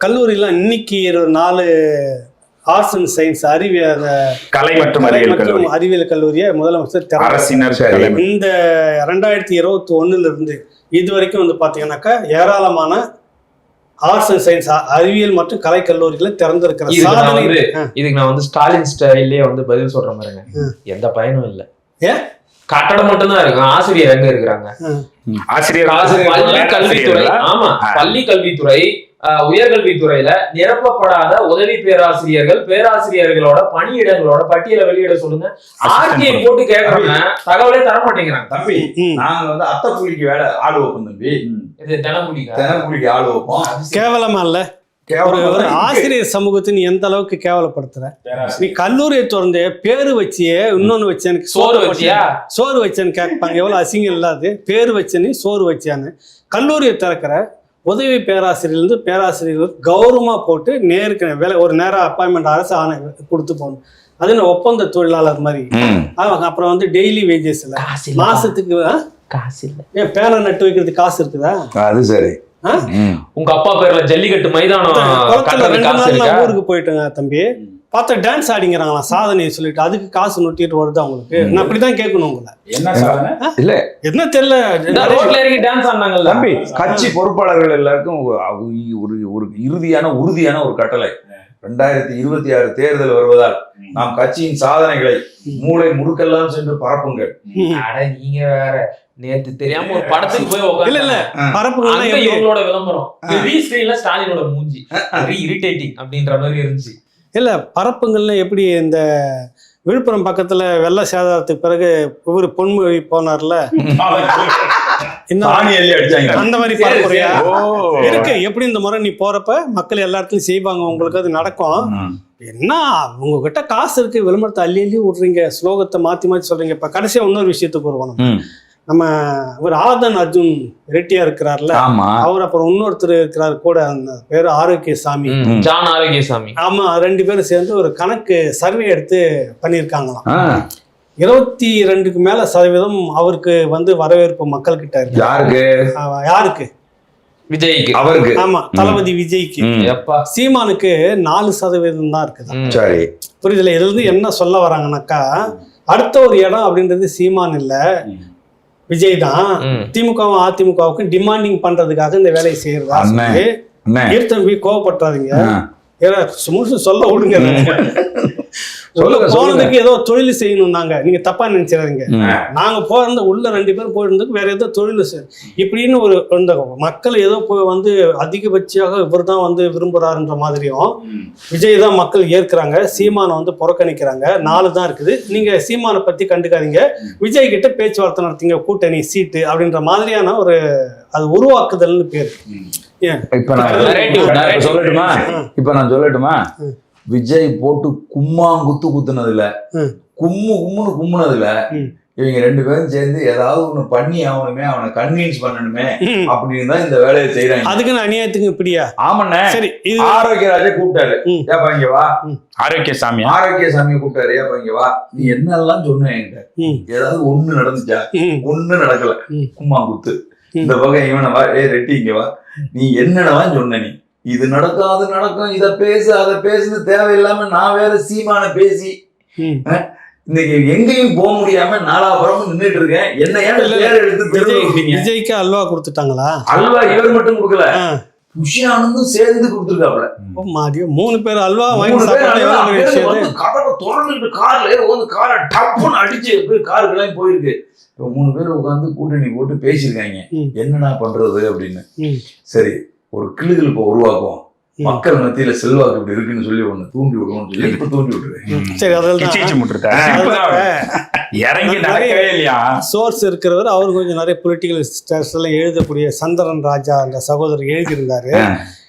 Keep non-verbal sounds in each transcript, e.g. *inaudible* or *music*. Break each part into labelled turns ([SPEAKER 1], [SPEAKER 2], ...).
[SPEAKER 1] கல்லூரியில் இன்னைக்கு ஒரு நாலு ஆர்ட்ஸ் அண்ட் சயின்ஸ் அறிவியல்
[SPEAKER 2] கலை மற்றும்
[SPEAKER 1] கலை
[SPEAKER 2] அறிவியல்
[SPEAKER 1] அறிவியல் கல்லூரியை முதலமைச்சர் இந்த ரெண்டாயிரத்தி இருபத்தி ஒண்ணுல இருந்து இது வரைக்கும் வந்து பாத்தீங்கன்னாக்கா ஏராளமான ஆர்ட்ஸ் அண்ட் சயின்ஸ் அறிவியல் மற்றும் கலை கல்லூரிகளை திறந்திருக்கிற
[SPEAKER 3] இதுக்கு நான் வந்து
[SPEAKER 1] ஆ.
[SPEAKER 3] இதுக்கு நான் வந்து ஸ்டாலின் ஸ்டைல்லே வந்து பதில் சொல்ற மாதிரிங்க
[SPEAKER 1] ம்.
[SPEAKER 3] எந்த பயனும் இல்ல
[SPEAKER 1] ஏன்?
[SPEAKER 3] கட்டடம் மட்டும்தான் இருக்கு ஆசிரியர் எங்க இருக்கிறாங்க
[SPEAKER 2] ஆசிரியர்
[SPEAKER 3] பள்ளி கல்வித்துறை? ஆமா. பள்ளி கல்வித்துறை உயர்கல்வித்துறையில நிரப்பப்படாத உதவி பேராசிரியர்கள் பேராசிரியர்களோட பணியிடங்களோட பட்டியலை வெளியிட சொல்லுங்க. ஆர்டிஐ போட்டு கேக்குறாங்க தகவலே தர மாட்டேங்கிறாங்க
[SPEAKER 4] தம்பி. நாங்க வந்து அத்தை வேலை ஆள் வைப்போம் தம்பி.
[SPEAKER 3] இது தினமூலிங்க
[SPEAKER 4] தினப்புள்ளிக்கு ஆள் வைப்போம்.
[SPEAKER 1] கேவலமா இல்ல? ஒரு ஆசிரியர் சமூகத்தை நீ எந்த அளவுக்கு கேவலப்படுத்துற. நீ கல்லூரியை திறந்து பேரு வச்சியே இன்னொன்னு வச்சு எனக்கு
[SPEAKER 3] சோறு வச்சியா?
[SPEAKER 1] சோறு வச்சேன்னு கேட்பாங்க. எவ்வளவு அசிங்கம் இல்லாது. பேர் வச்சேன்னு சோறு வச்சியான்னு. கல்லூரியை திறக்கிற உதவி பேராசிரியர்லேருந்து பேராசிரியர்கள் கௌரவமா போட்டு நேருக்கு வேலை ஒரு நேரம் அப்பாயின்மெண்ட் அரசு ஆணை கொடுத்து போகணும். அது என்ன ஒப்பந்த தொழிலாளர் மாதிரி. அப்புறம் வந்து டெய்லி வேஜஸ் இல்ல. மாசத்துக்கு ஆ?
[SPEAKER 3] காசு இல்ல.
[SPEAKER 1] ஏன் பேனை நட்டு வைக்கிறதுக்கு காசு இருக்குதா?
[SPEAKER 4] அது சரி.
[SPEAKER 3] உங்க அப்பா பேர்ல ஜல்லிக்கட்டு மைதானம்
[SPEAKER 1] ஊருக்கு போயிட்டேங்க தம்பி. பார்த்தா டான்ஸ் ஆடிங்கிறாங்களாம் சாதனையை சொல்லிட்டு. அதுக்கு காசு நொட்டிட்டு வருது அவங்களுக்கு. நான் அப்படிதான் கேட்கணும் உங்களை.
[SPEAKER 4] என்ன சாதனை? இல்ல.
[SPEAKER 1] என்ன தெரியல.
[SPEAKER 3] ரோட்ல இறங்கி டான்ஸ் ஆடினாங்கல்ல?
[SPEAKER 4] தம்பி கட்சி பொறுப்பாளர்கள் எல்லாருக்கும் ஒரு ஒரு இறுதியான உறுதியான ஒரு கட்டளை. ரெண்டாயிரத்தி இருபத்தி ஆறு தேர்தல் வருவதால் நாம் கட்சியின் சாதனைகளை மூளை முடுக்கெல்லாம் சென்று பரப்புங்கள்.
[SPEAKER 3] அட நீங்க வேற நேத்து தெரியாம ஒரு படத்துக்கு போய்
[SPEAKER 1] இல்ல இல்ல.
[SPEAKER 3] உட்காந்து அங்க
[SPEAKER 1] எப்படி?
[SPEAKER 3] இவங்களோட விளம்பரம். பெரிய ஸ்கிரீன்ல ஸ்டாலினோட மூஞ்சி. இரிட்டேட்டிங் அப்படின்ற மாதிரி இருந்துச்சு.
[SPEAKER 1] இல்ல பரப்புங்கள்ல எப்படி இந்த விழுப்புரம் பக்கத்துல வெள்ள சேதாரத்துக்கு பிறகு இவர் பொன்மொழி போனார்ல? *laughs* அந்த மாதிரி
[SPEAKER 2] ஓ.
[SPEAKER 1] இருக்கு. எப்படி இந்த முறை நீ போறப்ப மக்கள் எல்லா இடத்துலயும் செய்வாங்க உங்களுக்கு அது நடக்கும். என்ன? உங்ககிட்ட காசு இருக்கு விளம்பரத்தை அள்ளி அள்ளி விடுறீங்க ஸ்லோகத்தை மாத்தி மாத்தி சொல்றீங்க. இப்ப கடைசியா இன்னொரு விஷயத்துக்கு வருவோம் நம்ம. இவர் ஆராதன் அர்ஜுன் ரெட்டியா இருக்கிறார்ல. அவர் அப்புறம் இன்னொருத்தர் இருக்கிறார் கூட அந்த பேரு ஆரோக்கிய சாமி
[SPEAKER 3] ம், ஜான் ஆரோக்கியசாமி.
[SPEAKER 1] ஆமா ரெண்டு பேரும் சேர்ந்து ஒரு கணக்கு சர்வே எடுத்து பண்ணியிருக்காங்களாம். இருபத்தி ரெண்டுக்கு மேல சதவீதம் அவருக்கு வந்து வரவேற்பு மக்கள் கிட்ட இருக்கு.
[SPEAKER 4] யாருக்கு?
[SPEAKER 1] யாருக்கு?
[SPEAKER 3] விஜய்க்கு.
[SPEAKER 4] அவருக்கு.
[SPEAKER 1] ஆமா தளபதி விஜய்க்கு. சீமானுக்கு நாலு சதவீதம் தான் இருக்குது.
[SPEAKER 4] சரி.
[SPEAKER 1] புரியுதுல இதுல இருந்து என்ன சொல்ல வராங்கனாக்கா அடுத்த ஒரு இடம் அப்படின்றது சீமான் இல்ல. விஜய் தான். திமுகவும் அதிமுகவுக்கும் டிமாண்டிங் பண்றதுக்காக இந்த வேலையை செய்யறதா ஈர்த்தம்பி கோவப்பட்டுறாதீங்க
[SPEAKER 4] ஆ.
[SPEAKER 1] ஏன்னா முழுசு சொல்ல விடுங்க. *laughs* போனதுக்கு ஏதோ தொழில் செய்யணும் நாங்க நீங்க தப்பா நினைச்சிடாதீங்க. நாங்க போயிருந்த உள்ள ரெண்டு பேரும் போயிருந்ததுக்கு வேற ஏதோ தொழில் செய் இப்படின்னு ஒரு இந்த மக்கள் ஏதோ போய் வந்து அதிகபட்சியாக இவர் தான் வந்து விரும்புறாருன்ற மாதிரியும் விஜய் தான் மக்கள் ஏற்கிறாங்க. சீமானை வந்து புறக்கணிக்கிறாங்க. நாலு தான் இருக்குது. நீங்க சீமானை பத்தி கண்டுக்காதீங்க. விஜய் கிட்ட பேச்சுவார்த்தை நடத்தீங்க. கூட்டணி சீட்டு அப்படின்ற மாதிரியான ஒரு அது உருவாக்குதல்னு பேர்.
[SPEAKER 4] இப்ப நான். சொல்லட்டுமா? இப்ப நான் சொல்லட்டுமா? விஜய் போட்டு கும்மா குத்து குத்துனதுல. கும்மு கும்முன்னு கும்முனதுல. இவங்க ரெண்டு பேரும் சேர்ந்து ஏதாவது ஒண்ணு பண்ணி ஆகணுமே அவனை கன்வின்ஸ் பண்ணணுமே. அப்படின்னு தான் இந்த வேலையை செய்யறாங்க
[SPEAKER 1] அதுக்குன்னு அநியாயத்துக்கு இப்படியா?
[SPEAKER 4] ஆமாண்ணே.
[SPEAKER 1] சரி இது
[SPEAKER 4] ஆரோக்கியராஜே கூப்பிட்டாரு. ஏப்பா இங்க வா.
[SPEAKER 2] ஆரோக்கிய சாமி
[SPEAKER 4] ஆரோக்கிய சாமியை கூப்பிட்டாரு. ஏப்பா இங்க வா. நீ என்னெல்லாம் சொன்ன என்கிட்ட? ஏதாவது ஒண்ணு நடந்துச்சா? ஒண்ணு நடக்கல. கும்மா குத்து. இந்த பக்கம் இவனை வா. ஏ ரெட்டி இங்க வா. நீ என்னென்னலாம் சொன்ன நீ? இது நடக்கும் அது நடக்கும். இத பேசு அதை பேசுன்னு தேவையில்லாம நான் வேற சீமான பேசி. இன்னைக்கு எங்கேயும் போக முடியாம நாலாபுறமும் நின்னுட்டு இருக்கேன். என்ன ஏன் எடுத்து
[SPEAKER 1] விஜய்க்கு அல்வா கொடுத்துட்டாங்களா?
[SPEAKER 4] அல்வா இவர் மட்டும் கொடுக்கல. புஷியானந்தும் சேர்ந்து கொடுத்துருக்காப்ல
[SPEAKER 1] மாடியோ மூணு பேர் அல்வா வாங்கி சாப்பிட்டா
[SPEAKER 4] கதவை திறந்துட்டு கார்ல வந்து காரை டப்புன்னு அடிச்சு போய் காரு கிளம்பி போயிருக்கு. இப்ப மூணு பேர் உட்காந்து கூட்டணி போட்டு பேசியிருக்காங்க. என்னடா பண்றது அப்படின்னு. சரி ஒரு கிளுகிழப்ப உருவாக்குவோம். மக்கள் மத்தியில செல்வாக்கு இப்படி இருக்குன்னு சொல்லி ஒண்ணு தூண்டி விடுவோம்னு சொல்லி இப்ப தூண்டி விட்டுருவேன்.
[SPEAKER 1] சரி அதில்
[SPEAKER 2] கிச்சி கிச்சி
[SPEAKER 1] தான்
[SPEAKER 2] முட்டுருக்கா இறங்கி நடக்கவே இல்லையா?
[SPEAKER 1] சோர்ஸ் இருக்கிறவர் அவர் கொஞ்சம் நிறைய பொலிட்டிக்கல் ஸ்டேட்ஸ்ல எழுதக்கூடிய சந்திரன் ராஜா என்ற சகோதரர் எழுதியிருந்தாரு.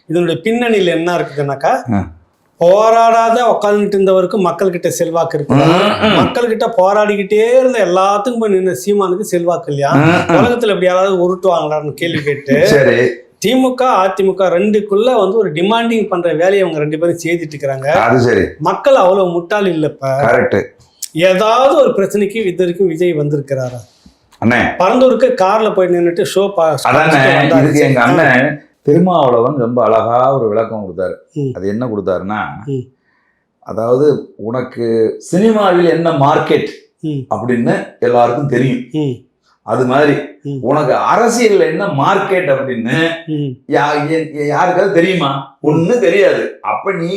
[SPEAKER 1] இதனுடைய பின்னணியில் என்ன இருக்குதுன்னாக்கா. போராடாத உட்காந்துட்டு இருந்தவருக்கு மக்கள் கிட்ட செல்வாக்கு இருக்கு மக்கள் கிட்ட போராடிக்கிட்டே இருந்த எல்லாத்துக்கும் போய் நின்ன சீமானுக்கு செல்வாக்கு இல்லையா? உலகத்துல இப்படி யாராவது உருட்டுவாங்களான்னு கேள்வி கேட்டு.
[SPEAKER 4] சரி.
[SPEAKER 1] திமுக அதிமுக ரெண்டுக்குள்ள வந்து ஒரு டிமாண்டிங் பண்ற வேலையை அவங்க ரெண்டு பேரும் செய்துட்டு இருக்கிறாங்க.
[SPEAKER 4] அது சரி.
[SPEAKER 1] மக்கள் அவ்வளவு முட்டாள் இல்லப்ப.
[SPEAKER 4] கரெக்ட்
[SPEAKER 1] ஏதாவது ஒரு பிரச்சனைக்கு இது வரைக்கும் விஜய் வந்திருக்கிறாரா?
[SPEAKER 4] அண்ணே.
[SPEAKER 1] பரந்தூருக்கு கார்ல போய் நின்னுட்டு ஷோ
[SPEAKER 4] இதுக்கு எங்க அண்ணன் திருமாவளவன் ரொம்ப அழகா ஒரு விளக்கம் கொடுத்தாரு. அது என்ன கொடுத்தாருன்னா. அதாவது உனக்கு சினிமாவில் என்ன மார்க்கெட். அப்படின்னு எல்லாருக்கும் தெரியும். அது மாதிரி. உனக்கு அரசியல்ல என்ன மார்க்கெட் அப்படின்னு யாருக்காவது தெரியுமா? ஒண்ணும் தெரியாது. அப்ப நீ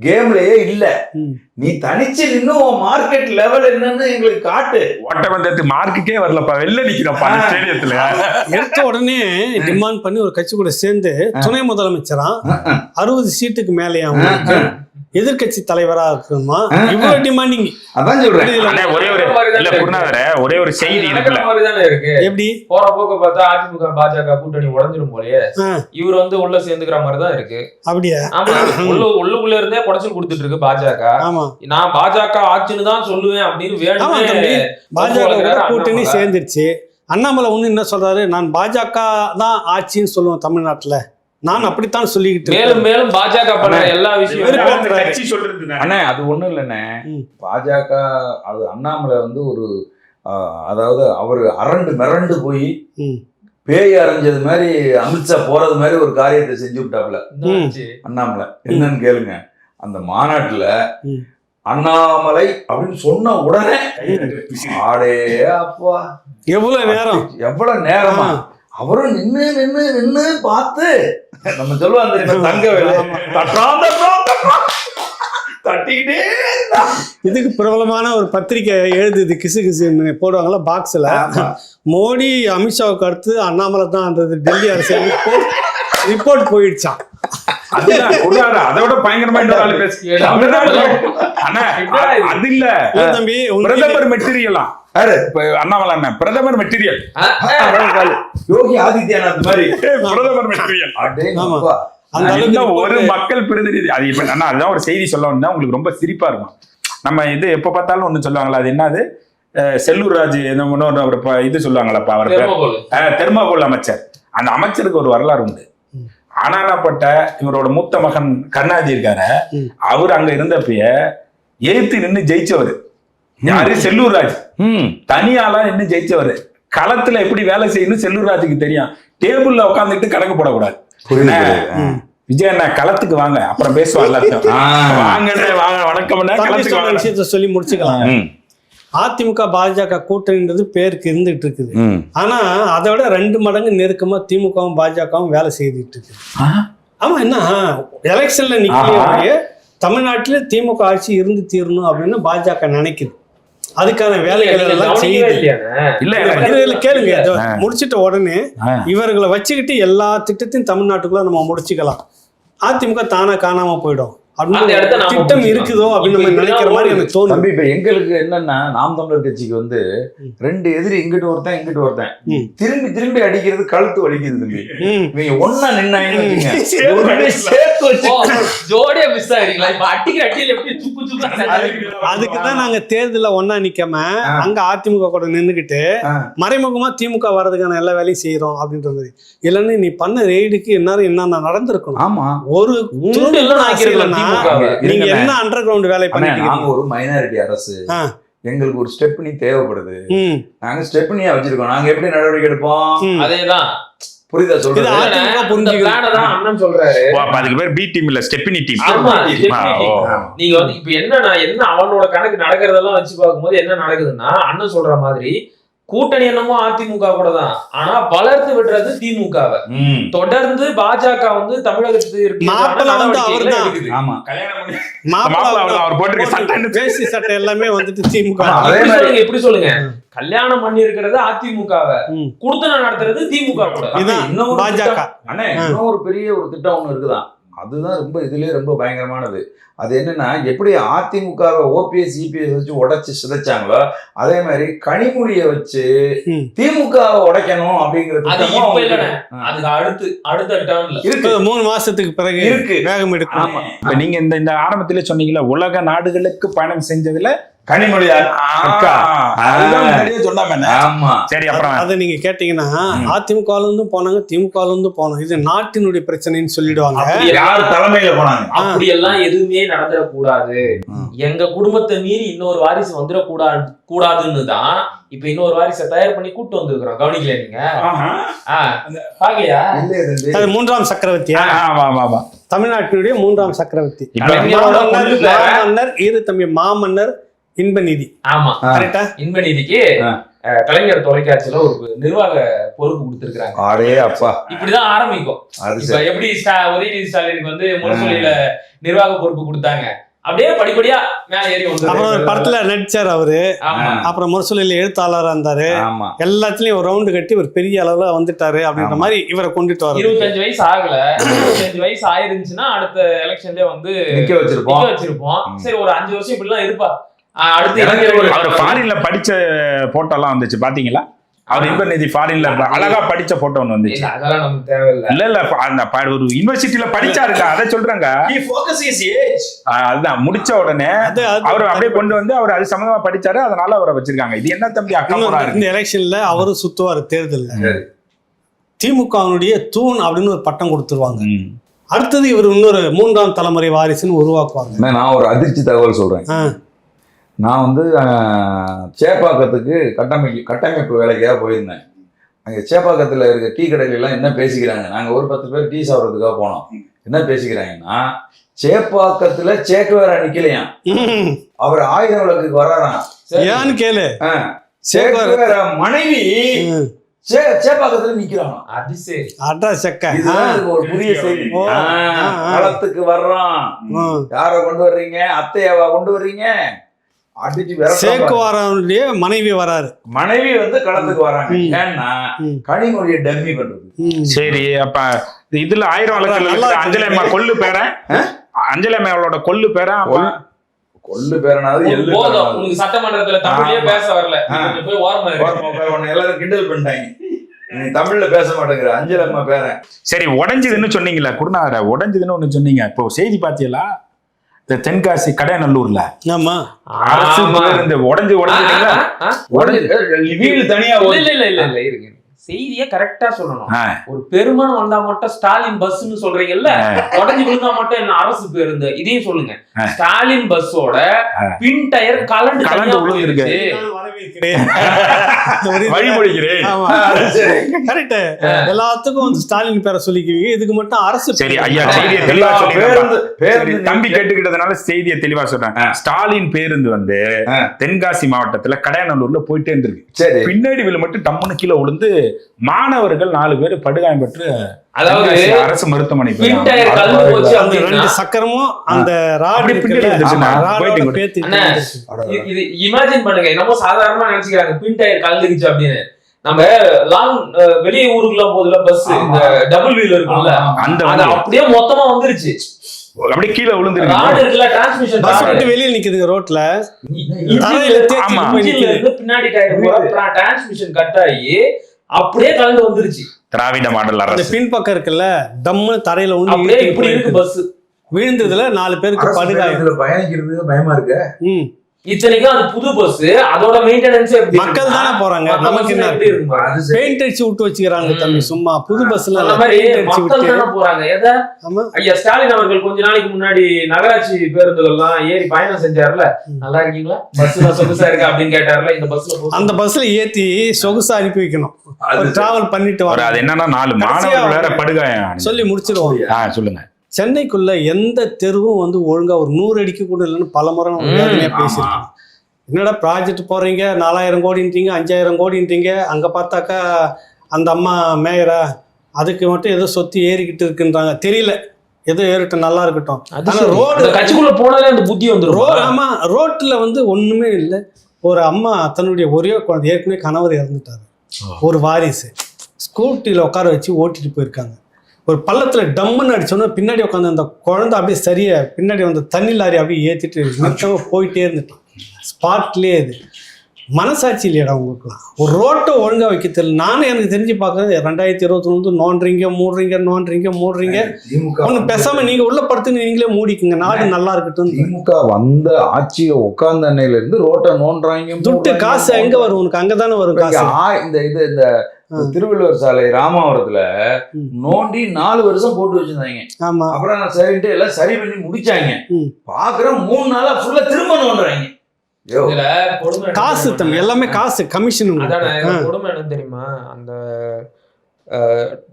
[SPEAKER 4] கேம்லயே இல்ல. நீ தனிச்சு நின்னு உன் மார்க்கெட் லெவல் என்னன்னு எங்களுக்கு காட்டு.
[SPEAKER 2] ஓட்டப்பந்தயத்து மார்க்குக்கே வரலப்பா. வெளில நிக்கிறப்பா ஸ்டேடியத்துல
[SPEAKER 1] எடுத்த உடனே டிமாண்ட் பண்ணி ஒரு கட்சி கூட சேர்ந்து துணை முதலமைச்சரா அறுபது சீட்டுக்கு மேலேயா எதிர்க்கட்சி தலைவரா இருக்கணுமா? இவ்வளவு டிமாண்டிங்
[SPEAKER 4] அதான் சொல்றேன்.
[SPEAKER 2] ஒரே ஒரு இல்ல குருநாதர ஒரே ஒரு செய்தி இருக்குல்ல
[SPEAKER 1] எப்படி?
[SPEAKER 3] போற போக்க பார்த்தா அதிமுக பாஜக கூட்டணி உடஞ்சிரும் போலயே. இவர் வந்து உள்ள சேர்ந்துக்கிற மாதிரி தான் இருக்கு.
[SPEAKER 1] அப்படியா?
[SPEAKER 3] ஆமா உள்ள உள்ளுக்குள்ள இருந்தே குடைச்சல் கொடுத்துட்டு இருக்கு பாஜக.
[SPEAKER 1] ஆமா.
[SPEAKER 3] நான் பாஜக ஆட்சின்னு தான் சொல்லுவேன் அப்படின்னு வேணுமே
[SPEAKER 1] பாஜக கூட்டணி. சேர்ந்துருச்சு. அண்ணாமலை ஒண்ணு என்ன சொல்றாரு நான் பாஜக தான் ஆட்சின்னு சொல்லுவேன் தமிழ்நாட்டுல. நான் அப்படித்தான் சொல்லிக்கிட்டு
[SPEAKER 3] மேலும். மேலும் பாஜக பண்ண எல்லா
[SPEAKER 2] தானே.
[SPEAKER 4] அண்ணே அது ஒண்ணும் இல்லைண்ணே. பாஜக அது அண்ணாமலை வந்து ஒரு அதாவது அவர் அரண்டு மிரண்டு போய். பேய் அரைஞ்சது மாதிரி அமித்ஷா போறது மாதிரி ஒரு காரியத்தை செஞ்சு விட்டாப்ல? அண்ணாமலை என்னன்னு கேளுங்க அந்த மாநாட்டுல. அண்ணாமலை அப்படின்னு சொன்ன உடனே ஆடே அப்பா
[SPEAKER 1] எவ்வளவு நேரம்
[SPEAKER 4] எவ்வளவு நேரமா. அவரும் நின்னு நின்னு நின்னு பார்த்து நம்ம சொல்லுவாங்க தெரியுமா, தங்க வேலை. தட்டுறான், தட்டுறான், தட்டுறான். தட்டிக்கிட்டே.
[SPEAKER 1] இதுக்கு பிரபலமான ஒரு பத்திரிக்கை எழுதுது கிசு கிசுன்னு போடுவாங்கல்ல பாக்ஸ்ல. மோடி அமித்ஷாவுக்கு அடுத்து அண்ணாமலை தான் அந்த டெல்லி அரசியல் ரிப்போர்ட் போயிடுச்சான்
[SPEAKER 2] பிரதமர் மெட்டீரியலாம். அண்ணாமலை அண்ணன் பிரதமர் மெட்டீரியல்.
[SPEAKER 4] யோகி ஆதித்யநாத் மாதிரி.
[SPEAKER 2] பிரதமர் மெட்டீரியல். ஒரு மக்கள் பிரதிநிதி அது இப்ப அண்ணா அதுதான் ஒரு செய்தி சொல்ல வந்தா உங்களுக்கு ரொம்ப சிரிப்பா இருக்கும். நம்ம இது எப்ப பார்த்தாலும் ஒண்ணு சொல்லுவாங்களா அது என்னது? செல்லூர் ராஜு என்ன இன்னொரு இது சொல்லுவாங்களாப்பா அவர்
[SPEAKER 3] தெர்மோகோல்.
[SPEAKER 2] அமைச்சர். அந்த அமைச்சருக்கு ஒரு வரலாறு உண்டு.
[SPEAKER 1] ம்.
[SPEAKER 2] ஆனானப்பட்ட இவரோட மூத்த மகன் கருணாநிதி இருக்காரு. அவர் அங்க இருந்தப்பய எதிர்த்து நின்னு ஜெயிச்சவர். யாரு? செல்லூர் ராஜ்.
[SPEAKER 4] ம்.
[SPEAKER 2] தனியாளா நின்னு ஜெயிச்சவர். களத்துல எப்படி வேலை செய்யணும் செல்லூர் ராஜுக்கு தெரியும். டேபிள்ல உட்காந்துட்டு கணக்கு போடக்கூடாது. விஜய் அண்ணா களத்துக்கு வாங்க. அப்புறம் பேசுவோம் எல்லாத்தையும்.
[SPEAKER 4] ஆ.
[SPEAKER 2] வாங்கண்ணே வாங்க வணக்கம்
[SPEAKER 1] விஷயத்த சொல்லி முடிச்சுக்கலாம். அதிமுக பாஜக கூட்டணின்றது பேருக்கு இருந்துட்டு இருக்குது. ஆனா அதை விட ரெண்டு மடங்கு நெருக்கமா திமுகவும் பாஜகவும் வேலை செய்துட்டு இருக்கு. ஆமா என்ன? எலெக்ஷன்ல நிக்கலையே தமிழ்நாட்டுல திமுக ஆட்சி இருந்து தீரணும் அப்படின்னு பாஜக நினைக்குது. அதுக்கான வேலைகள் எல்லாம் செய்யுது?
[SPEAKER 2] இல்ல
[SPEAKER 1] இல்ல, கேளுங்க. முடிச்சிட்ட உடனே. இவர்களை வச்சுக்கிட்டு எல்லா திட்டத்தையும் தமிழ்நாட்டுக்குள்ள நம்ம முடிச்சுக்கலாம் அதிமுக தானா காணாம போயிடும் திட்டம். இருக்குதோ அப்படின்னு நம்ம நினைக்கிற மாதிரி எனக்கு தோணுது
[SPEAKER 4] தம்பி இப்ப எங்களுக்கு என்னன்னா நாம் தமிழர் கட்சிக்கு வந்து. ரெண்டு எதிரி இங்கிட்டு ஒருத்தன் இங்கிட்டு ஒருத்தன். திரும்பி திரும்பி அடிக்கிறது கழுத்து வலிக்குது தம்பி. இவங்க ஒன்னா *laughs*
[SPEAKER 3] ஓ, ஜோடியா மிஸ் ஆகிறீங்களா இப்ப அடிக்கிற அடியில் எப்படி சுக்கு சுக்கு
[SPEAKER 1] அதுக்கு தான் நாங்க தேர்தல்ல ஒண்ணா நிக்காம. அங்க அதிமுக கூட நின்னுக்கிட்டு
[SPEAKER 4] ஆ.
[SPEAKER 1] மறைமுகமா திமுக வர்றதுக்கான எல்லா வேலையும் செய்யறோம் அப்படின்ற மாதிரி இல்லைன்னா நீ பண்ண ரெய்டுக்கு என்ன என்னென்ன நடந்திருக்கணும்
[SPEAKER 4] ஆமா
[SPEAKER 1] ஒரு ஆசையிலனா,
[SPEAKER 3] திமுகவை.
[SPEAKER 1] நீங்க. என்ன அண்டர் கிரவுண்ட் வேலை பண்ணிட்டு
[SPEAKER 4] நாங்க ஒரு மைனாரிட்டி அரசு. எங்களுக்கு ஒரு ஸ்டெப்னி தேவைப்படுது. நாங்க ஸ்டெப்னியா வச்சிருக்கோம். நாங்க எப்படி நடவடிக்கை எடுப்போம்.
[SPEAKER 3] அதேதான்.
[SPEAKER 4] புரியுதா
[SPEAKER 3] அண்ணன் சொல்றாரு.
[SPEAKER 2] அதுக்கு பேர் பி டீம் இல்ல ஸ்டெப்பினி டீம்.
[SPEAKER 3] நீங்க வந்து இப்ப என்னன்னா என்ன அவனோட கணக்கு நடக்கிறதெல்லாம் வச்சு பார்க்கும்போது என்ன நடக்குதுன்னா அண்ணன் சொல்ற மாதிரி கூட்டணி என்னமோ அதிமுக கூட தான் ஆனா வளர்த்து விடுறது திமுகவை. தொடர்ந்து பாஜக வந்து தமிழகத்துக்கு
[SPEAKER 2] அவர் சட்டை
[SPEAKER 1] எல்லாமே வந்துட்டு திமுக.
[SPEAKER 3] எப்படி சொல்லுங்க கல்யாணம் பண்ணி இருக்கிறது அதிமுகவை. குடுத்தன நடத்துறது திமுக கூட.
[SPEAKER 4] இன்னும் ஒரு பெரிய ஒரு திட்டம் ஒண்ணு இருக்குதான். அதுதான் ரொம்ப இதுலயே ரொம்ப பயங்கரமானது அது என்னன்னா எப்படி அதிமுகவை ஓபிஎஸ் இபிஎஸ் வச்சு உடைச்சு சிதைச்சாங்களோ அதே மாதிரி கனிமொழியை வச்சு. திமுகவை உடைக்கணும் அப்படிங்கிற
[SPEAKER 3] அது
[SPEAKER 4] திட்டமும்
[SPEAKER 3] இப்ப
[SPEAKER 4] அவங்களுக்கு-
[SPEAKER 3] இல்லைண்ணே.
[SPEAKER 4] ஆ.
[SPEAKER 3] அதுக்கு அடுத்து அடுத்த டேர்ன்ல
[SPEAKER 4] இருக்கு
[SPEAKER 1] மூணு மாசத்துக்கு பிறகு
[SPEAKER 4] இருக்கு.
[SPEAKER 1] வேகம் எடுக்கணும்
[SPEAKER 4] ஆமா
[SPEAKER 2] இப்ப நீங்க இந்த இந்த ஆரம்பத்திலே சொன்னீங்கல்ல உலக நாடுகளுக்கு பயணம் செஞ்சதுல
[SPEAKER 4] கனிமொழியார் அக்கா.
[SPEAKER 2] அதுதான் முன்னாடியே சொன்னாம என்ன?
[SPEAKER 4] ஆமா.
[SPEAKER 2] சரி அப்புறம்
[SPEAKER 1] அதை நீங்க கேட்டீங்கன்னா அதிமுக இருந்தும் போனாங்க திமுக இருந்தும் போனாங்க. இது நாட்டினுடைய பிரச்சனைன்னு சொல்லிடுவாங்க.
[SPEAKER 4] யார் தலைமையில போனாங்க?
[SPEAKER 3] அப்படி எல்லாம் எதுவுமே நடந்துடக்கூடாது. எங்க குடும்பத்தை மீறி இன்னொரு வாரிசு வந்துடக்கூடாது கூடாதுன்னு தான் இப்ப இன்னொரு வாரிசை தயார் பண்ணி கூட்டு வந்திருக்கிறோம். கவனிக்கல நீங்க? பாக்கலையா?
[SPEAKER 1] அது மூன்றாம் சக்கரவர்த்தியா
[SPEAKER 2] ஆமா ஆமா ஆமா
[SPEAKER 1] தமிழ்நாட்டினுடைய மூன்றாம் சக்கரவர்த்தி. மாமன்னர் இரு தம்பி மாமன்னர் இன்பநிதி.
[SPEAKER 3] ஆமா.
[SPEAKER 4] ஆ.
[SPEAKER 1] கரெக்டா
[SPEAKER 3] இன்பநிதிக்கு
[SPEAKER 4] ஆ.
[SPEAKER 3] அஹ், கலைஞர் தொலைக்காட்சியில ஒரு நிர்வாக பொறுப்பு கொடுத்திருக்காங்க
[SPEAKER 4] அடே அப்பா.
[SPEAKER 3] இப்படிதான் ஆரம்பிக்கும். எப்படி உதயநிதி ஸ்டாலினுக்கு வந்து முரசொலியில நிர்வாக பொறுப்பு கொடுத்தாங்க. அப்படியே படிப்படியா மேல ஏறி
[SPEAKER 1] அப்புறம் படத்துல நடிச்சார் அவரு.
[SPEAKER 3] ஆமா.
[SPEAKER 1] அப்புறம் முரசொலியில் எழுத்தாளராக இருந்தாரு.
[SPEAKER 4] ஆமா.
[SPEAKER 1] எல்லாத்துலயும் ஒரு ரவுண்டு கட்டி ஒரு பெரிய அளவுல வந்துட்டாரு அப்படின்ற
[SPEAKER 4] ஆமா.
[SPEAKER 1] மாதிரி இவரை கொண்டுட்டு வர
[SPEAKER 3] இருபத்தஞ்சு வயசு ஆகல. இருபத்தஞ்சு வயசு ஆயிருந்துச்சுன்னா அடுத்த எலெக்ஷன்ல வந்து
[SPEAKER 4] நிக்க வச்சிருப்போம்.
[SPEAKER 3] நிக்க வச்சிருப்போம். சரி ஒரு அஞ்சு வருஷம் இப்படிலாம் இருப்பா. ஆஹ் அடுத்து
[SPEAKER 2] ஃபாரின்ல படிச்ச போட்டோ எல்லாம் வந்துச்சு பாத்தீங்களா? அவர் இன்பநிதி ஃபாரின்ல அழகா படிச்ச போட்டோ ஒன்று வந்துச்சு.
[SPEAKER 3] இல்ல, அதெல்லாம் நமக்கு தேவையில்லை.
[SPEAKER 2] இல்ல இல்ல அந்த ஒரு யூனிவர்சிட்டியில படிச்சாருக்கா? அதை சொல்றேங்க. அதுதான் முடிச்ச உடனே அவர் அப்படியே கொண்டு வந்து அவர் அது சம்பந்தமா படிச்சாரு அதனால அவரை வச்சிருக்காங்க. இது என்ன தம்பி அக்கா
[SPEAKER 1] இந்த எலெக்ஷன்ல அவரும் சுத்துவார் தேர்தல்ல.
[SPEAKER 4] சரி.
[SPEAKER 1] திமுகவினுடைய தூண் அப்படின்னு ஒரு பட்டம் கொடுத்துருவாங்க. அடுத்தது இவர் இன்னொரு மூன்றாம் தலைமுறை வாரிசுன்னு உருவாக்குவாங்க.
[SPEAKER 4] நான் ஒரு அதிர்ச்சி தகவல் சொல்றேன். நான் வந்து சேப்பாக்கத்துக்கு கட்டமைப்பு கட்டமைப்பு வேலைக்காக போயிருந்தேன். அங்கே சேப்பாக்கத்தில் இருக்க டீ கடைகள் எல்லாம் என்ன பேசிக்கிறாங்க? நாங்கள் ஒரு பத்து பேர் டீ சாப்பிட்றதுக்காக போனோம். என்ன பேசிக்கிறாங்கன்னா சேப்பாக்கத்தில் சேக்குவேரா நிக்கலையாம்
[SPEAKER 1] ம்.
[SPEAKER 4] அவர் ஆயிரம் விளக்குக்கு வர்றாராம்.
[SPEAKER 1] ஏன்னு கேளு.
[SPEAKER 4] அஹ்,
[SPEAKER 1] சேக்குவேரா-
[SPEAKER 4] மனைவி சேப்பாக்கத்தில் நிக்கிறாங்க
[SPEAKER 3] அது சரி.
[SPEAKER 1] செக்க.
[SPEAKER 4] இதுக்கு ஒரு புதிய செய்தி. களத்துக்கு வர்றோம் யாரை கொண்டு வர்றீங்க? அத்தையாவா கொண்டு வர்றீங்க.
[SPEAKER 1] சேக்குவாரனுடைய மனைவி வராரு.
[SPEAKER 4] மனைவி வந்து களத்துக்கு வராங்க. ஏன்னா. கனிமொழியை டம்மி பண்றது.
[SPEAKER 2] சரி அப்ப இதுல ஆயிரம்
[SPEAKER 1] நல்லா
[SPEAKER 2] வழக்கு
[SPEAKER 1] இருக்கு.
[SPEAKER 2] அஞ்சலி அம்மா கொல்லு பேரன் அஞ்சலி அம்மாவோட கொல்லு பேரன் அப்ப
[SPEAKER 4] கொல்லு- பேரனாவது
[SPEAKER 3] போதும். உனக்கு சட்டமன்றத்துல தமிழ்லயே. பேச வரல. போய் ஓரமா
[SPEAKER 4] எல்லாரும் கிண்டல் பண்ணிட்டாங்க. நீ தமிழ்ல பேச மாட்டேங்கிற. அஞ்சல் அம்மா பேரன்
[SPEAKER 2] சரி உடைஞ்சதுன்னு சொன்னீங்களா குருநாதர உடைஞ்சதுன்னு ஒண்ணு சொன்னீங்க. இப்போ செய்தி பாத்தீங்களா இந்த தென்காசி கடையநல்லூர்ல
[SPEAKER 1] ஆமா.
[SPEAKER 2] அரசு. பேருந்து உடைஞ்சு.
[SPEAKER 4] உடஞ்சு வீடு தனியா
[SPEAKER 3] இல்ல
[SPEAKER 4] ஓடி-
[SPEAKER 3] இல்ல இல்ல இல்ல இல்ல இருங்க. செய்தியை கரெக்டா சொல்லணும். ஒரு பெருமானம் வந்தா மட்டும் ஸ்டாலின் பஸ்ன்னு சொல்றீங்கல்ல உடஞ்சு விழுந்தா மட்டும் என்ன அரசு பேருந்து இதையும் சொல்லுங்க. ஸ்டாலின் பஸ்ஸோட. பின் டயர் கலண்டு
[SPEAKER 2] கலண்டு விழுந்திருக்கு. வழிமொழிகிறேன்.
[SPEAKER 1] கரெக்ட் எல்லாத்துக்கும் வந்து ஸ்டாலின் பேரை சொல்லிக்குவீங்க இதுக்கு மட்டும் அரசு
[SPEAKER 2] சரி. ஐயா. செய்தியை தெளிவா
[SPEAKER 4] பேருந்து
[SPEAKER 2] தம்பி கேட்டுக்கிட்டதுனால செய்தியை தெளிவா சொல்றேன். ஸ்டாலின் பேருந்து வந்து. தென்காசி மாவட்டத்துல கடையநல்லூர்ல போயிட்டே இருந்திருக்கு
[SPEAKER 4] சரி
[SPEAKER 2] பின்னாடி விழு மட்டும் டம்முன்னு கீழே விழுந்து மாணவர்கள் நாலு பேர் படுகாயம் பெற்று
[SPEAKER 3] அதாவது
[SPEAKER 2] அரசு மருத்துவமனை
[SPEAKER 1] ரெண்டு சக்கரமும் அந்த ராடு
[SPEAKER 3] இது- இமேஜின் பண்ணுங்க. என்னமோ சாதாரணமா நினைச்சுக்கிறாங்க. பின் டயர் கலந்துக்குச்சு அப்படின்னு. நம்ம லாங் வெளிய ஊருக்குலாம் போதுல பஸ் இந்த டபுள் வீல் இருக்கும்ல.
[SPEAKER 2] அந்த
[SPEAKER 3] அப்படியே மொத்தமா வந்துருச்சு.
[SPEAKER 2] அப்படியே கீழே விழுந்துருக்கு
[SPEAKER 3] ராடு இருக்குல்ல டிரான்ஸ்மிஷன்
[SPEAKER 1] பஸ் விட்டு வெளியே நிக்குதுங்க ரோட்ல
[SPEAKER 3] பின்னாடி டயர் டிரான்ஸ்மிஷன் கட் ஆகி அப்படியே கலந்து வந்துருச்சு.
[SPEAKER 2] திராவிட மாடல்
[SPEAKER 1] அந்த
[SPEAKER 2] அரசு.
[SPEAKER 1] பின்பக்கம் இருக்குல்ல டம்னு தரையில
[SPEAKER 3] அப்படியே
[SPEAKER 1] வந்து
[SPEAKER 3] இப்படி இருக்கு பஸ்
[SPEAKER 1] விழுந்ததுல நாலு பேருக்கு படுகாயம்
[SPEAKER 4] பேருந்துல பயணிக்கிறதுக்கு பயமா இருக்கு.
[SPEAKER 1] ம்.
[SPEAKER 3] இத்தனைக்கும் அது புது பஸ் அதோட மெயின்டெனன்ஸ் எப்படி
[SPEAKER 1] மக்கள் தானே போறாங்க. நமக்கு என்ன? பெயிண்ட் அடிச்சு விட்டு வச்சுக்கிறாங்க தம்பி சும்மா புது பஸ்ல
[SPEAKER 3] அந்த மாதிரி மக்கள் தானே போறாங்க. எதை? ஐயா ஸ்டாலின் அவர்கள் கொஞ்ச நாளைக்கு முன்னாடி நகராட்சி பேருந்துகள்லாம் ஏறி பயணம் செஞ்சார்ல. நல்லா இருக்கீங்களா? பஸ் சொகுசா இருக்கா அப்படின்னு கேட்டார்ல இந்த பஸ்ல போ-
[SPEAKER 1] அந்த பஸ்ல ஏத்தி சொகுசா அனுப்பி வைக்கணும்.
[SPEAKER 4] அது.
[SPEAKER 1] டிராவல் பண்ணிட்டு வர
[SPEAKER 2] அது என்னன்னா நாலு மாணவர்கள் வேற படுகாயம்.
[SPEAKER 1] சொல்லி முடிச்சிருவோம்.
[SPEAKER 2] சொல்லுங்க.
[SPEAKER 1] சென்னைக்குள்ள எந்த தெருவும் வந்து ஒழுங்கா ஒரு நூறு அடிக்கு கூட இல்லைன்னு பல முறை நம்ம
[SPEAKER 3] ம்,
[SPEAKER 1] வேதனையா
[SPEAKER 4] ஆமா.
[SPEAKER 1] பேசியிருக்கோம். என்னடா ப்ராஜெக்ட் போறீங்க நாலாயிரம் கோடின்றீங்க அஞ்சாயிரம் கோடின்றீங்க அங்க பார்த்தாக்கா அந்த அம்மா மேயரா அதுக்கு மட்டும் ஏதோ சொத்து ஏறிக்கிட்டு இருக்குன்றாங்க. தெரியல. ஏதோ ஏறிட்டும் நல்லா இருக்கட்டும்.
[SPEAKER 3] அது
[SPEAKER 1] ஆனா
[SPEAKER 3] சரி.
[SPEAKER 1] ரோடு
[SPEAKER 3] கட்சிக்குள்ள போனாலே அந்த புத்தி
[SPEAKER 1] ரோ
[SPEAKER 3] வந்துரும்
[SPEAKER 1] ஆமா ரோட்ல வந்து ஒண்ணுமே இல்லை. ஒரு அம்மா தன்னுடைய ஒரே குழந்தை ஏற்கனவே கணவர் இறந்துட்டாரு. ஒரு வாரிசு. ஸ்கூட்டியில் உட்கார வச்சு ஓட்டிட்டு போயிருக்காங்க. ஒரு பள்ளத்தில் டம்முன்னு அடிச்சோன்னா பின்னாடி உட்காந்து அந்த குழந்தை அப்படியே சரியா பின்னாடி வந்த தண்ணி லாரி அப்படியே ஏற்றிட்டு நிறுத்தாம போயிட்டே இருந்துட்டோம் ஸ்பாட்லேயே இது. மனசாட்சி இல்லையடா உங்களுக்குலாம் ஒரு ரோட்டை ஒழுங்கா வைக்க தெரியல நானும் எனக்கு தெரிஞ்சு பார்க்கறது ரெண்டாயிரத்தி இருபத்தி ஒன்று நோண்டுறீங்க மூடுறீங்க நோண்டுறீங்க மூடுறீங்க. ஒன்று பேசாம நீங்க உள்ள படுத்து நீங்களே மூடிக்குங்க. நாடு நல்லா இருக்கட்டும்
[SPEAKER 4] திமுக வந்த ஆட்சியை உட்கார்ந்த அன்னையில இருந்து ரோட்டை நோண்டுறாங்க
[SPEAKER 1] துட்டு காசு எங்க வரும்? உனக்கு அங்கதானே வரும்
[SPEAKER 4] இப்ப இங்க
[SPEAKER 1] காசு?
[SPEAKER 4] இந்த இது இந்த. திருவள்ளுவர் சாலை ராமாவரத்துல. நோண்டி நாலு வருஷம் போட்டு வச்சிருந்தாங்க.
[SPEAKER 1] ஆமா.
[SPEAKER 4] அப்புறம் சரின்ட்டு எல்லாம் சரி பண்ணி முடிச்சாங்க. பாக்குறேன் மூணு நாளா ஃபுல்லா திரும்ப நோண்டுறாங்க.
[SPEAKER 1] காசு? தம்பி எல்லாமே காசு கமிஷன்
[SPEAKER 3] கொடுமை என்ன தெரியுமா? அந்த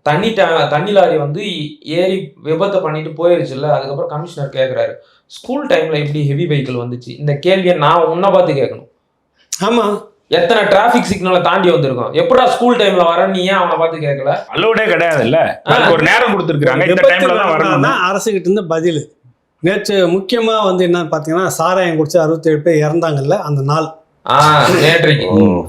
[SPEAKER 3] தண்ணி டே- தண்ணி லாரி வந்து ஏறி விபத்தை பண்ணிட்டு போயிருச்சுல்ல அதுக்கப்புறம் கமிஷனர் கேக்குறாரு. ஸ்கூல் டைம்ல எப்படி ஹெவி வெஹிக்கிள் வந்துச்சு. இந்த கேள்வியை நான் உன்னை பார்த்து கேட்கணும்.
[SPEAKER 1] ஆமா.
[SPEAKER 3] எத்தனை டிராபிக் சிக்னலை தாண்டி வந்திருக்கோம்? எப்படா ஸ்கூல் டைம்ல வர நீ ஏன் அவனை பார்த்து கேட்கல?
[SPEAKER 2] அலோடே கிடையாதுல்ல? அதுக்கு ஒரு நேரம் கொடுத்துருக்காங்க இந்த டைம்ல தான்
[SPEAKER 1] அரசு கிட்ட இருந்து பதில். நேற்று முக்கியமா வந்து என்னன்னு பாத்தீங்கன்னா சாராயம் குடிச்சு அறுபத்தேழு பேர் இறந்தாங்கல்ல அந்த நாள்.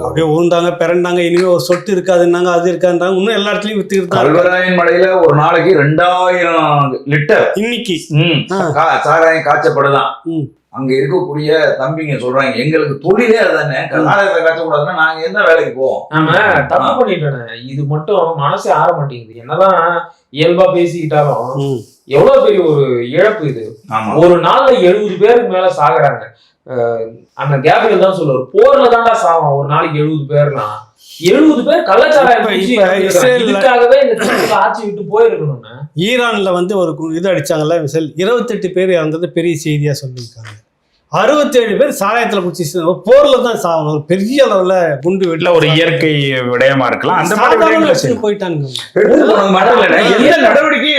[SPEAKER 1] அப்படியே உழுந்தாங்க பிறண்டாங்க இனிமே ஒரு சொட்டு இருக்காதுன்னாங்க அது இருக்காதுன்றாங்க. இன்னும் எல்லா இடத்துலயும் வித்துக்கிட்டு.
[SPEAKER 4] கல்வராயன் மலையில ஒரு நாளைக்கு ரெண்டாயிரம் லிட்டர்.
[SPEAKER 1] இன்னைக்கு.
[SPEAKER 4] சாராயம் காய்ச்சப்படுதான். அங்க இருக்கக்கூடிய தம்பிங்க சொல்றாங்க எங்களுக்கு தொழிலே அதானே சாராயத்தை காய்ச்சக்கூடாதுன்னா நாங்க என்ன வேலைக்கு போவோம்?
[SPEAKER 3] நாம தப்பு பண்ணிட்டோனே இது மட்டும் மனசே ஆற மாட்டேங்குது. என்னதான் இயல்பா பேசிக்கிட்டாலும். எவ்வளவு பெரிய ஒரு இழப்பு இது. ஒரு நாள்ல எழுபது பேருக்கு மேல சாகுறாங்க. அந்த கேப்ரியல் தான் சொல்லுவார். போர்ல தான்டா சாவான். ஒரு நாளைக்கு எழுபது பேர்னா எழுபது பேர் இதுக்காகவே இந்த ஆட்சி விட்டு போயிருக்கணும்னு
[SPEAKER 1] ஈரான்ல வந்து ஒரு இது அடிச்சாங்கல்ல மிசைல் இருபத்தெட்டு பேர் இறந்தது பெரிய செய்தியா சொல்லியிருக்காங்க. அறுபத்தேழு பேர் சாராயத்துல குடிச்சு போர்ல தான் சாகணும் ஒரு பெரிய அளவுல குண்டு வெட்டில
[SPEAKER 2] ஒரு இயற்கை விடயமா இருக்கலாம். அந்த மாதிரி.
[SPEAKER 1] போயிட்டாங்க
[SPEAKER 3] நடவடிக்கை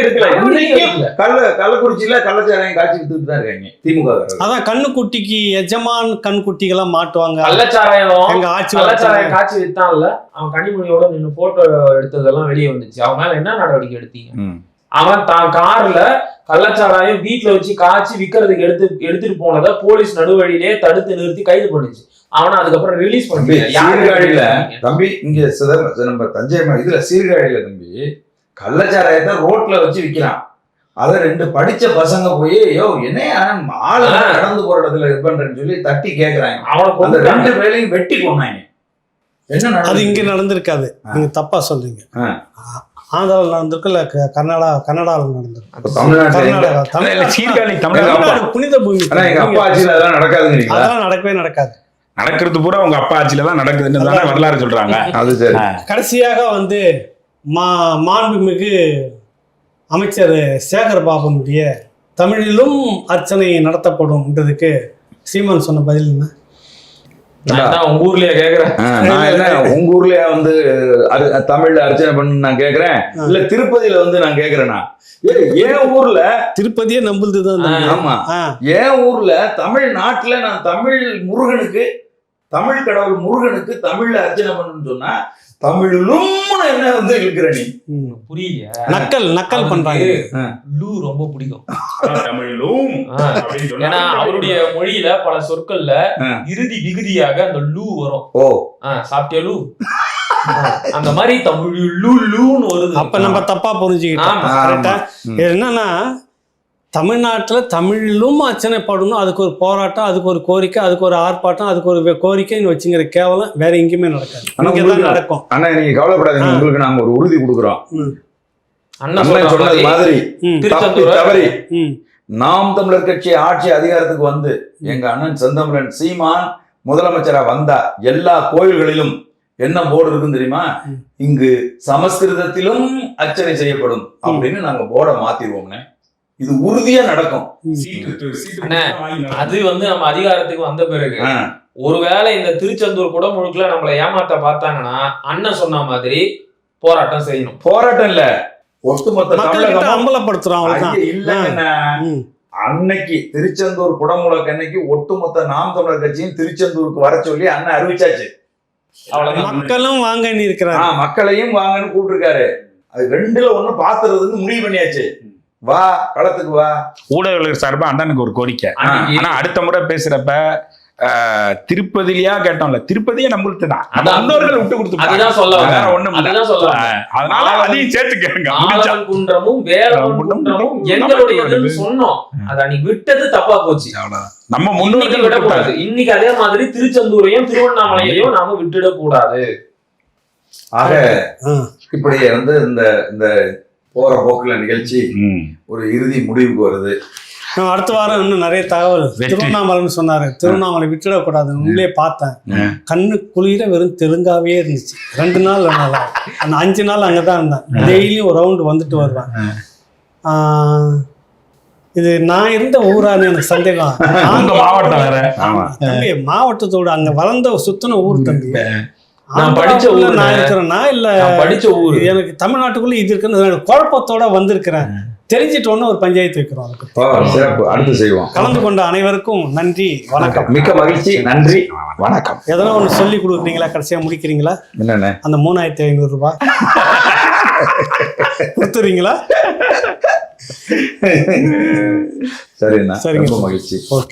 [SPEAKER 4] கள்ள கள்ளக்குறிச்சியில கள்ளச்சாராயம் காய்ச்சி வித்துட்டு தான் இருக்காங்க. திமுக.
[SPEAKER 1] அதான் கண்ணுக்குட்டிக்கு எஜமான் கண்குட்டிகள்லாம் மாட்டுவாங்க.
[SPEAKER 3] கள்ளச்சாராயம்
[SPEAKER 1] எங்க ஆட்சி
[SPEAKER 3] கள்ளச்சாராயம்
[SPEAKER 1] வளர்த்தாங்க.
[SPEAKER 3] காட்சி வித்தான்ல அவன் கனிமொழியோட நின்னு போட்டோ எடுத்ததெல்லாம் வெளியே வந்துச்சு. அவன் மேல என்ன நடவடிக்கை எடுத்தீங்க. அவன் தான் கார்ல கள்ளச்சாராயம் வீட்ல வச்சு காய்ச்சி விக்கிறதுக்கு எடுத்து எடுத்துட்டு போனதை போலீஸ் நடுவழியிலே தடுத்து நிறுத்தி கைது பண்ணுச்சு. அவனை அதுக்கப்புறம் ரிலீஸ் பண்ணி
[SPEAKER 4] சீர்காழியில தம்பி இங்க சிதம்ப நம்ம தஞ்சை இதுல சீர்காழியில தம்பி கள்ளச்சாராயத்தை ரோட்ல வச்சு விக்கிறான். அத ரெண்டு படிச்ச பசங்க போய் யோ என்னையா ஆளு. நடந்து போற இடத்துல இது பண்றேன்னு சொல்லி தட்டி கேக்குறாங்க.
[SPEAKER 3] அவனை
[SPEAKER 4] அந்த. ரெண்டு பேரையும் வெட்டி கொண்டாங்க என்ன
[SPEAKER 1] அது? இங்க நடந்திருக்காது. நீங்க தப்பா சொல்றீங்க.
[SPEAKER 4] ஆ.
[SPEAKER 1] ஆந்திராவில் நடந்திருக்குல்ல க- கர்நாடகா கர்நாடகாவில் நடந்திருக்கு. புனித பூமி.
[SPEAKER 4] அதெல்லாம் நடக்காதுங்கிறீங்களா
[SPEAKER 1] அதெல்லாம் நடக்கவே நடக்காது.
[SPEAKER 2] நடக்கிறது பூரா உங்க அப்பா ஆட்சியில தான் நடக்குதுன்னு தானே வரலாறு சொல்றாங்க.
[SPEAKER 4] அது சரி.
[SPEAKER 1] கடைசியாக வந்து மா மாண்புமிகு அமைச்சர் சேகர் பாபனுடைய தமிழிலும் அர்ச்சனை நடத்தப்படும்ன்றதுக்கு சீமான் சொன்ன பதில் என்ன?
[SPEAKER 3] உங்க ஊர்லயே கேக்குறேன்.
[SPEAKER 4] நான் என்ன உங்க ஊர்லயே வந்து தமிழ்ல அர்ச்சனை பண்ணு நான் கேக்குறேன்? இல்ல திருப்பதியில வந்து நான் கேக்குறேனா? என் ஊர்ல
[SPEAKER 1] திருப்பதியே நம்புறது தான் தம்பி.
[SPEAKER 4] ஆமா. என் ஊர்ல தமிழ்நாட்டுல நான் தமிழ் முருகனுக்கு தமிழ் கடவுள் முருகனுக்கு தமிழ்ல அர்ச்சனை பண்ணணும்னு சொன்னா தமிழிலும் என்ன வந்து இருக்கிற நீ?
[SPEAKER 1] ம்.
[SPEAKER 3] புரியலையா.
[SPEAKER 1] நக்கல் நக்கல் பண்றாங்க.
[SPEAKER 3] லூ ரொம்ப பிடிக்கும்.
[SPEAKER 2] சொன்னா
[SPEAKER 3] ஏன்னா அவருடைய மொழியில பல சொற்கள்ல. இறுதி விகுதியாக அந்த லூ வரும்.
[SPEAKER 4] ஓ.
[SPEAKER 3] சாப்பிட்டியா லூ? அந்த மாதிரி தமிழ் லூ லூன்னு வருது.
[SPEAKER 1] அப்ப நம்ம தப்பா புரிஞ்சுக்கிட்டோம். என்னன்னா தமிழ்நாட்டுல தமிழிலும் அர்ச்சனை பண்ணணும் அதுக்கு ஒரு போராட்டம் அதுக்கு ஒரு கோரிக்கை அதுக்கு ஒரு ஆர்ப்பாட்டம் அதுக்கு ஒரு கோரிக்கைன்னு வச்சுங்கிற கேவலம் வேற எங்கேயுமே நடக்காது.
[SPEAKER 4] ஆனா
[SPEAKER 1] தான் நடக்கும்.
[SPEAKER 4] அண்ணா நீங்க கவலைப்படாதீங்க. உங்களுக்கு நாங்க ஒரு உறுதி கொடுக்குறோம்.
[SPEAKER 3] அண்ணன்
[SPEAKER 4] சொன்னது
[SPEAKER 3] மாதிரி
[SPEAKER 4] தவறி. நாம் தமிழர் கட்சி ஆட்சி அதிகாரத்துக்கு வந்து எங்க அண்ணன் செந்தமிழன் சீமான் முதலமைச்சரா வந்தா எல்லா கோயில்களிலும் என்ன போர்டு இருக்குன்னு தெரியுமா. இங்கு சமஸ்கிருதத்திலும் அர்ச்சனை செய்யப்படும் அப்படின்னு நாங்க போர்டை மாத்திருவோம்னே இது உறுதியா நடக்கும்.
[SPEAKER 3] அது வந்து நம்ம அதிகாரத்துக்கு வந்த பிறகு. ஒருவேளை இந்த திருச்செந்தூர் குடமுழுக்குல நம்மளை ஏமாத்த பார்த்தாங்கன்னா அண்ணன் சொன்ன மாதிரி போராட்டம் செய்யணும்.
[SPEAKER 4] போராட்டம் இல்ல. ஒட்டுமொத்த
[SPEAKER 1] அம்பலப்படுத்துறோம்.
[SPEAKER 4] அன்னைக்கு திருச்செந்தூர் குடமுழக்கு அன்னைக்கு ஒட்டுமொத்த நாம் தமிழர் கட்சியும் திருச்செந்தூருக்கு வர சொல்லி அண்ணன் அறிவிச்சாச்சு.
[SPEAKER 3] அவ்வளவுதான்.
[SPEAKER 1] மக்களும் வாங்கன்னு இருக்கிறாங்க
[SPEAKER 4] ஆ, மக்களையும் வாங்கன்னு கூப்பிட்டுருக்காரு. அது ரெண்டுல ஒண்ணு பாத்துறதுன்னு முடிவு பண்ணியாச்சு. வா களத்துக்கு வா.
[SPEAKER 2] ஊடகங்கள் சார்பா அண்ணனுக்கு ஒரு கோரிக்கை. ஆனா அடுத்த முறை பேசுறப்ப திருப்பதிலையா கேட்டோம்ல திருப்பதியே நம்மளுக்கு தான். முன்னோர்கள் விட்டு
[SPEAKER 3] அதுதான் சொல்ல
[SPEAKER 2] வேற. ஒண்ணும் அதனால அதையும் சேர்த்து கேளுங்க.
[SPEAKER 3] குன்றமும்
[SPEAKER 2] குன்றம்
[SPEAKER 3] குன்றமும்
[SPEAKER 2] வருது.
[SPEAKER 3] சொன்னோம். அதை அன்னைக்கு விட்டது தப்பா போச்சு.
[SPEAKER 2] நம்ம முன்னோர்கள்
[SPEAKER 3] விடக்கூடாது. இன்னைக்கு அதே மாதிரி திருச்செந்தூரையும் திருவண்ணாமலையையும் நாம விட்டுடக் கூடாது
[SPEAKER 4] ஆக. இப்படி வந்து இந்த இந்த போற போக்குல நிகழ்ச்சி. ஒரு இறுதி முடிவுக்கு வருது.
[SPEAKER 1] அடுத்த வாரம் இன்னும் நிறைய தகவல். திருவண்ணாமலைன்னு சொன்னாரு. திருவண்ணாமலை விட்டுடக்கூடாது உள்ளே பார்த்தேன். கண்ணு குளிர வெறும் தெலுங்காவே இருந்துச்சு. ரெண்டு நாள் நல்லா அந்த அஞ்சு நாள் அங்கே தான் இருந்தேன் டெய்லியும் ஒரு ரவுண்டு வந்துட்டு வருவேன். இது நான் இருந்த ஊரான்னு எனக்கு சந்தேகம்.
[SPEAKER 2] மாவட்டம் வேற.
[SPEAKER 4] ஆமா.
[SPEAKER 1] தம்பி மாவட்டத்தோட அங்க வளர்ந்த சுத்தின ஊர் தம்பி.
[SPEAKER 3] நான் படிச்ச ஊருண்ணே.
[SPEAKER 1] நான் இருக்கிறேன்னா இல்ல
[SPEAKER 3] படிச்ச ஊரு.
[SPEAKER 1] எனக்கு தமிழ்நாட்டுக்குள்ள இது இருக்குன்னு குழப்பத்தோட வந்திருக்கிறேன். தெரிஞ்சிட்டோன்னு ஒரு பஞ்சாயத்து வைக்கிறோம்
[SPEAKER 4] ஓ, சிறப்பு. அடுத்து செய்வோம்.
[SPEAKER 1] கலந்து கொண்ட அனைவருக்கும் நன்றி வணக்கம்.
[SPEAKER 4] மிக்க மகிழ்ச்சி நன்றி வணக்கம்.
[SPEAKER 1] எதனா ஒன்று சொல்லி கொடுக்குறீங்களா? கடைசியா முடிக்கிறீங்களா?
[SPEAKER 4] என்னண்ணே
[SPEAKER 1] அந்த மூணாயிரத்தி ஐநூறு ரூபாய். கொடுத்துறீங்களா?
[SPEAKER 4] சரிண்ணா.
[SPEAKER 1] சரிங்க.
[SPEAKER 4] மகிழ்ச்சி.
[SPEAKER 1] ஓகே.